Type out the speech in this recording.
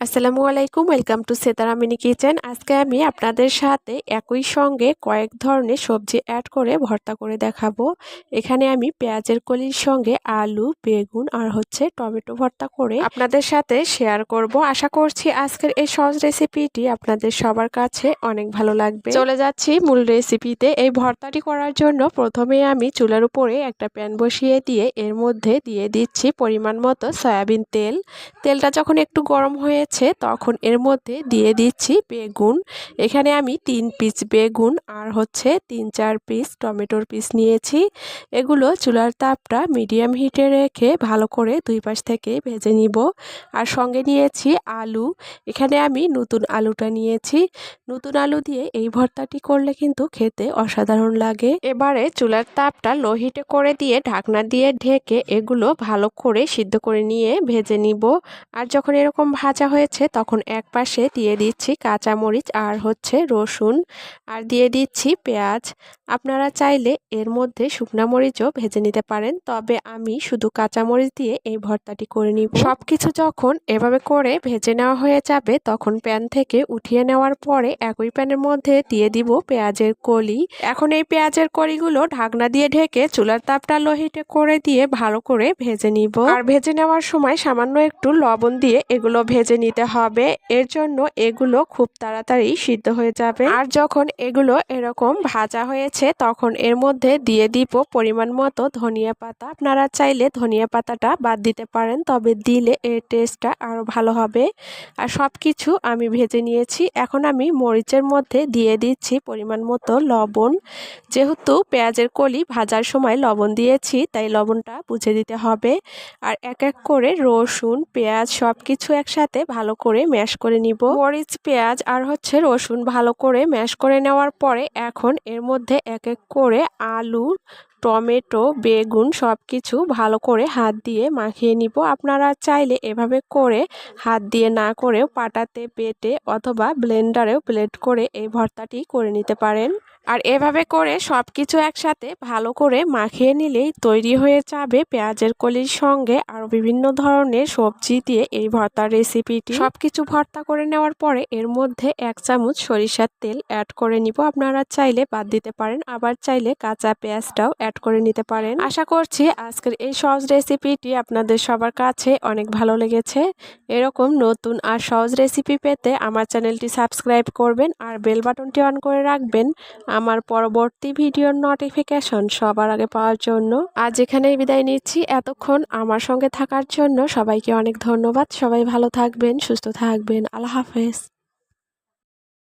আসসালামু আলাইকুম welcome to Setara mini kitchen আজকে আমি আপনাদের সাথে একই সঙ্গে কয়েক ধরনের সবজি অ্যাড করে ভর্তা করে দেখাবো। এখানে আমি পেঁয়াজের কলির সঙ্গে আলু, বেগুন আর হচ্ছে টমেটো ভর্তা করে আপনাদের সাথে শেয়ার করব। আশা করছি আজকের এই সহজ রেসিপিটি আপনাদের সবার কাছে অনেক ভালো লাগবে। চলে যাচ্ছি মূল রেসিপিতে এই ভর্তাটি করার জন্য প্রথমে আমি চুলার উপরে একটা প্যান বসিয়ে দিয়ে এর মধ্যে দিয়ে দিচ্ছি পরিমাণ মতো সয়াবিন তেল। তেলটা যখন একটু গরম হয়ে হয়েছে তখন এর মধ্যে দিয়ে দিচ্ছি বেগুন। এখানে আমি তিন পিস বেগুন আর হচ্ছে তিন, চার পিস টমেটোর পিস নিয়েছি। এগুলো চুলার তাপটা মিডিয়াম হিটে রেখে ভালো করে দুই পাশ থেকে ভেজে নিব। আর সঙ্গে নিয়েছি আলু। এখানে আমি নতুন আলুটা নিয়েছি। নতুন আলু দিয়ে এই ভর্তাটি করলে কিন্তু খেতে অসাধারণ লাগে। এবারে চুলার তাপটা লো হিটে করে দিয়ে ঢাকনা দিয়ে ঢেকে এগুলো ভালো করে সিদ্ধ করে নিয়ে ভেজে নিব। আর যখন এরকম ভাজা হয়ে হয়েছে, তখন এক পাশে দিয়ে দিচ্ছি কাঁচামরিচ আর হচ্ছে রসুন আর দিয়ে দিচ্ছি পেঁয়াজ। আপনারা চাইলে এর মধ্যে শুকনা মরিচও ভেজে নিতে পারেন, তবে আমি শুধু কাঁচামরিচ দিয়ে এই ভর্তাটি করে নিব। সব কিছু যখন এভাবে করে ভেজে নেওয়া হয়ে যাবে, তখন প্যান থেকে উঠিয়ে নেওয়ার পরে একই প্যানের মধ্যে দিয়ে দিব পেঁয়াজের কলি। এখন এই পেঁয়াজের কলিগুলো ঢাকনা দিয়ে ঢেকে চুলার তাপটা লোহিটে করে দিয়ে ভালো করে ভেজে নিব। আর ভেজে নেওয়ার সময় সামান্য একটু লবণ দিয়ে এগুলো ভেজে নিতে হবে। এর জন্য এগুলো খুব তাড়াতাড়ি সিদ্ধ হয়ে যাবে। আর যখন এগুলো এরকম ভাজা হয়েছে, তখন এর মধ্যে দিয়ে দিব পরিমাণ মতো ধনিয়া পাতা। আপনারা চাইলে ধনিয়া পাতাটা বাদ দিতে পারেন, তবে দিলে এর টেস্টটা আরও ভালো হবে। আর সব কিছু আমি ভেজে নিয়েছি। এখন আমি মরিচের মধ্যে দিয়ে দিচ্ছি পরিমাণ মতো লবণ। যেহেতু পেঁয়াজের কলি ভাজার সময় লবণ দিয়েছি, তাই লবণটা বুঝে দিতে হবে। আর এক এক করে রসুন, পেঁয়াজ সব কিছু একসাথে ভালো করে ম্যাশ করে নিব। মরিচ, পেঁয়াজ আর হচ্ছে রসুন ভালো করে ম্যাশ করে নেওয়ার পরে এখন এর মধ্যে এক এক করে আলু টমেটো, বেগুন সব কিছু ভালো করে হাত দিয়ে মাখিয়ে নিব। আপনারা চাইলে এভাবে করে হাত দিয়ে না করেও পাটাতে পেটে অথবা ব্লেন্ডারেও ব্লেড করে এই ভর্তাটি করে নিতে পারেন। আর এভাবে করে সব কিছু একসাথে ভালো করে মাখিয়ে নিলেই তৈরি হয়ে যাবে পেঁয়াজের কলির সঙ্গে আরও বিভিন্ন ধরনের সবজি দিয়ে এই ভর্তার রেসিপিটি। সব কিছু ভর্তা করে নেওয়ার পরে এর মধ্যে এক চামচ সরিষার তেল অ্যাড করে নিব। আপনারা চাইলে বাদ দিতে পারেন, আবার চাইলে কাঁচা পেঁয়াজটাও অ্যাড করে নিতে পারেন। আশা করছি আজকের এই সহজ রেসিপিটি আপনাদের সবার কাছে অনেক ভালো লেগেছে। এরকম নতুন আর সহজ রেসিপি পেতে আমার চ্যানেলটি সাবস্ক্রাইব করবেন আর বেল বাটনটি অন করে রাখবেন আমার পরবর্তী ভিডিওর নোটিফিকেশন সবার আগে পাওয়ার জন্য। আজ এখানেই বিদায় নিচ্ছি। এতক্ষণ আমার সঙ্গে থাকার জন্য সবাইকে অনেক ধন্যবাদ। সবাই ভালো থাকবেন, সুস্থ থাকবেন। আল্লাহ হাফেজ।